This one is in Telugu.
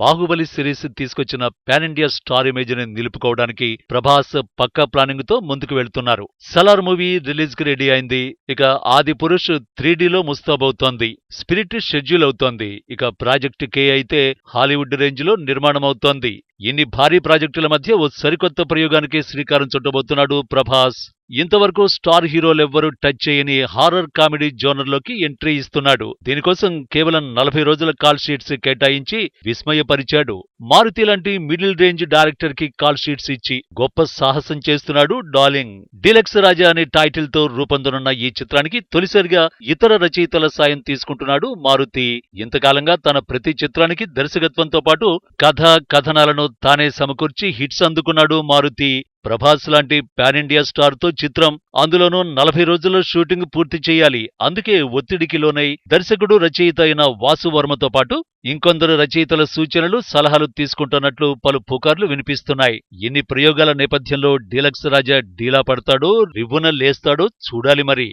బాహుబలి సిరీస్ తీసుకొచ్చిన పాన్ ఇండియా స్టార్ ఇమేజ్ని నిలుపుకోవడానికి ప్రభాస్ పక్కా ప్లానింగ్తో ముందుకు వెళ్తున్నారు. సలార్ మూవీ రిలీజ్కి రెడీ అయింది. ఇక ఆది పురుష్ త్రీ లో ముస్తాబవుతోంది. స్పిరిట్ షెడ్యూల్ అవుతోంది. ఇక ప్రాజెక్ట్ కే అయితే హాలీవుడ్ రేంజ్లో నిర్మాణం అవుతోంది. ఇన్ని భారీ ప్రాజెక్టుల మధ్య ఓ సరికొత్త ప్రయోగానికి శ్రీకారం చుట్టబోతున్నాడు ప్రభాస్. ఇంతవరకు స్టార్ హీరోలెవ్వరూ టచ్ చేయని హారర్ కామెడీ జోనర్లోకి ఎంట్రీ ఇస్తున్నాడు. దీనికోసం కేవలం నలభై రోజుల కాల్ షీట్స్ కేటాయించి విస్మయపరిచాడు. మారుతి లాంటి మిడిల్ రేంజ్ డైరెక్టర్కి కాల్ షీట్స్ ఇచ్చి గొప్ప సాహసం చేస్తున్నాడు డార్లింగ్. డిలక్స్ రాజా అనే టైటిల్తో రూపొందనున్న ఈ చిత్రానికి తొలిసారిగా ఇతర రచయితల సాయం తీసుకుంటున్నాడు మారుతి. ఇంతకాలంగా తన ప్రతి చిత్రానికి దర్శకత్వంతో పాటు కథ కథనాలను తానే సమకూర్చి హిట్స్ అందుకున్నాడు మారుతి. ప్రభాస్ లాంటి పాన్ ఇండియా స్టార్తో చిత్రం అందులోనూ నలభై రోజుల్లో షూటింగ్ పూర్తి చేయాలి. అందుకే ఒత్తిడికి లోనై దర్శకుడు రచయిత అయిన వాసువర్మతో పాటు ఇంకొందరు రచయితల సూచనలు సలహాలు తీసుకుంటున్నట్లు పలు పుకార్లు వినిపిస్తున్నాయి. ఇన్ని ప్రయోగాల నేపథ్యంలో డీలక్స్ రాజా డీలా పడతాడో రివ్వున లేస్తాడో చూడాలి మరి.